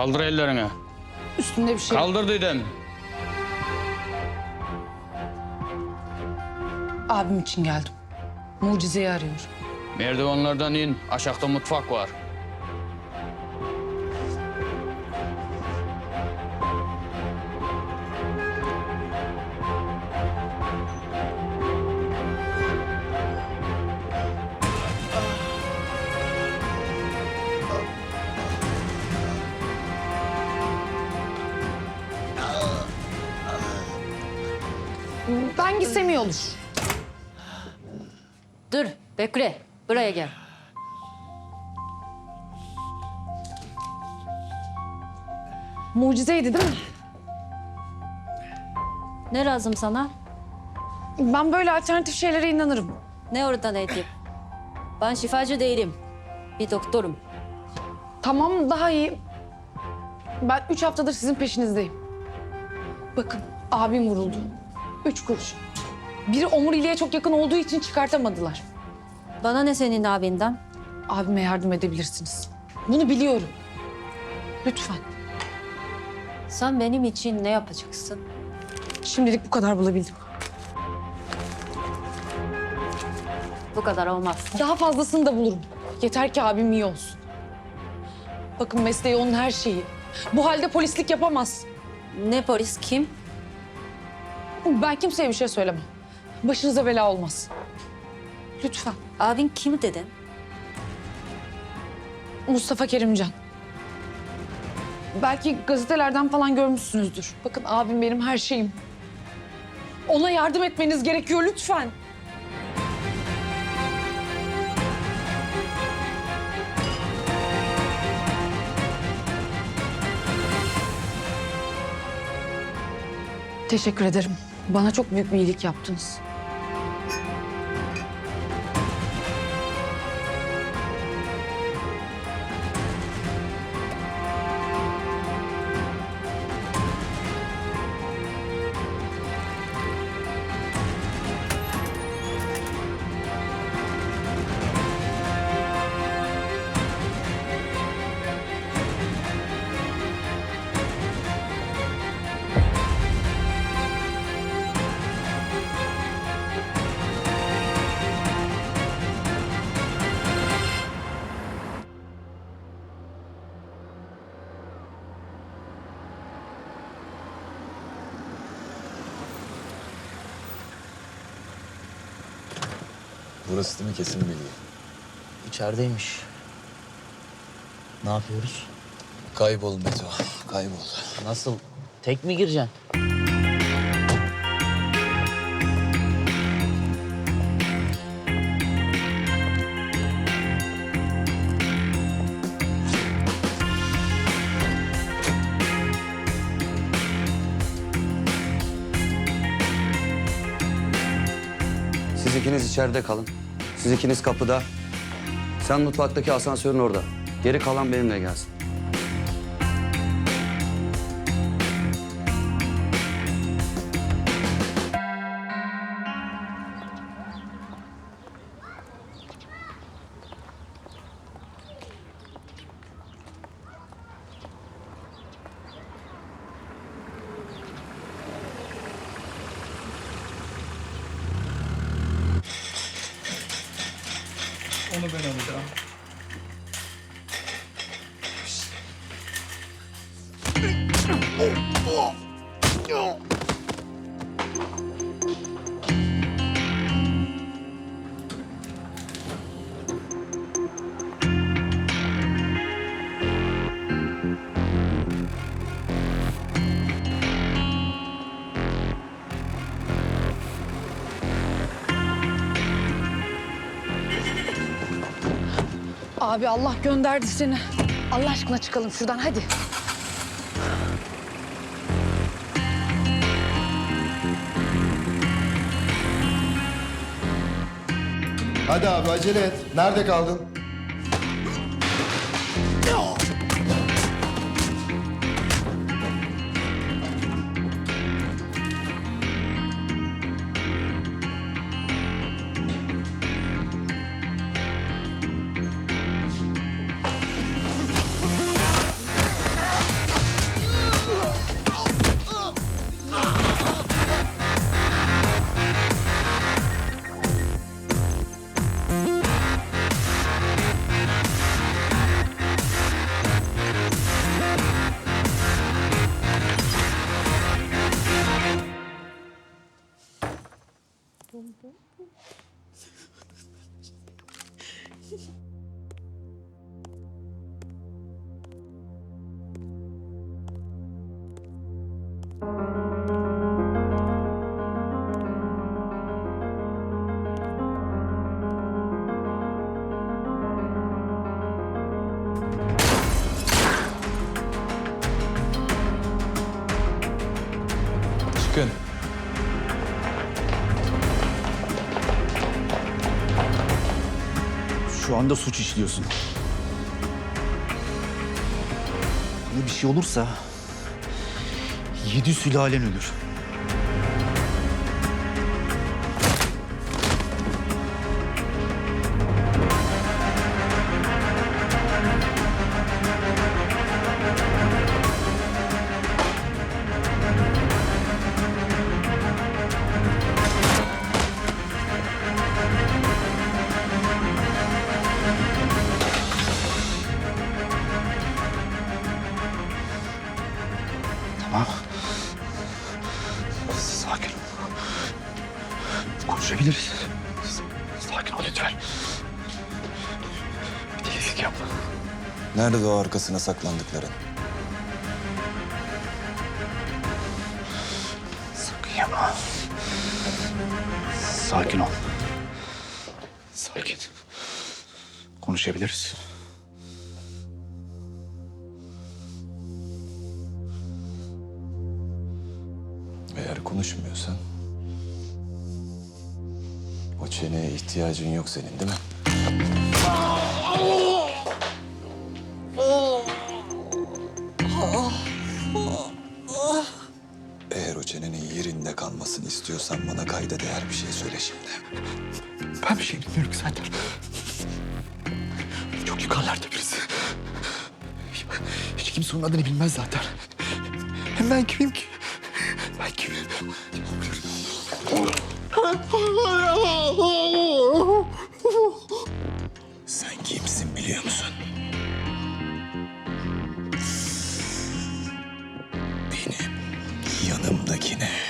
Kaldır ellerini. Üstünde bir şey. Kaldır dedim. Abim için geldim. Mucizeyi arıyorum. Merdivenlerden in. Aşağıda mutfak var. Olur. Dur, bekle. Buraya gel. Mucizeydi değil mi? Ne lazım sana? Ben böyle alternatif şeylere inanırım. Ne oradan edeyim? Ben şifacı değilim. Bir doktorum. Tamam daha iyi. Ben üç haftadır sizin peşinizdeyim. Bakın abim vuruldu. Üç kuruş. Biri omuriliğe çok yakın olduğu için çıkartamadılar. Bana ne senin abinden? Abime yardım edebilirsiniz. Bunu biliyorum. Lütfen. Sen benim için ne yapacaksın? Şimdilik bu kadar bulabildim. Bu kadar olmaz. Daha fazlasını da bulurum. Yeter ki abim iyi olsun. Bakın mesleği onun her şeyi. Bu halde polislik yapamaz. Ne polis kim? Ben kimseye bir şey söylemem. Başınıza bela olmaz. Lütfen. Abin kim dedin? Mustafa Kerimcan. Belki gazetelerden falan görmüşsünüzdür. Bakın abim benim her şeyim. Ona yardım etmeniz gerekiyor lütfen. Teşekkür ederim. Bana çok büyük bir iyilik yaptınız. Burası değil mi kesin bilgi? İçerideymiş. Ne yapıyoruz? Kaybol Meto, kaybol. Nasıl? Tek mi gireceksin? Siz içeride kalın. Siz ikiniz kapıda. Sen mutfaktaki asansörün orada. Geri kalan benimle gelsin. 정도나 보자. Abi Allah gönderdi seni. Allah aşkına çıkalım şuradan hadi. Hadi abi acele et. Nerede kaldın? Çıkın. Şu anda suç işliyorsun. Ne bir şey olursa yedi sülalen ölür. Nerede o arkasına saklandıkların? Sakın yapma. Sakin ol. Sakin. Konuşabiliriz. Eğer konuşmuyorsan... O çeneye ihtiyacın yok senin değil mi? Kalmasını istiyorsan bana kayda değer bir şey söyle şimdi. Ben bir şey bilmiyorum zaten. Çok yukarılarda birisi. Hiç kimse onun adını bilmez zaten. Hem ben kimim ki? Ben kimim? Sen kimsin biliyor musun? Benim yanımdakine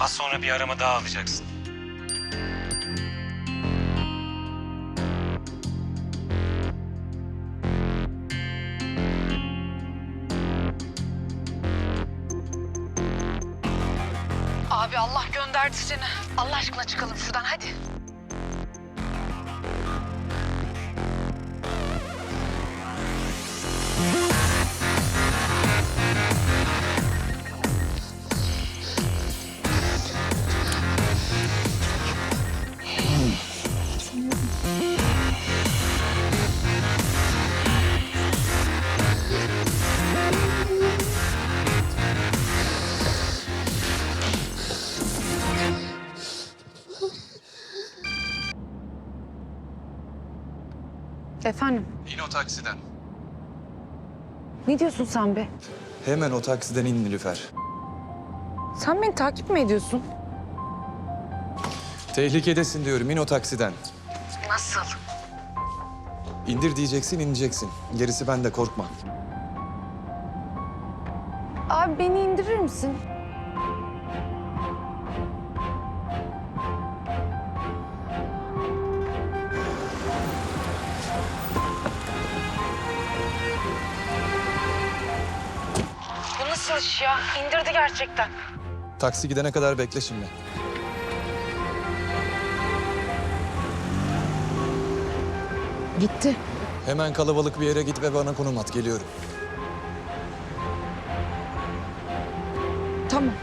Az sonra bir arama daha alacaksın. Abi Allah gönderdi seni. Allah aşkına çıkalım şuradan hadi. Efendim, İn o taksiden. ne diyorsun sen be? Hemen o taksiden in Nilüfer. Sen beni takip mi ediyorsun? Tehlikedesin diyorum. in o taksiden. Nasıl? İndir diyeceksin, ineceksin. Gerisi bende korkma. Abi beni indirir misin? İş ya? İndirdi gerçekten. Taksi gidene kadar bekle şimdi. Gitti. Hemen kalabalık bir yere git ve bana konum at. Geliyorum. Tamam.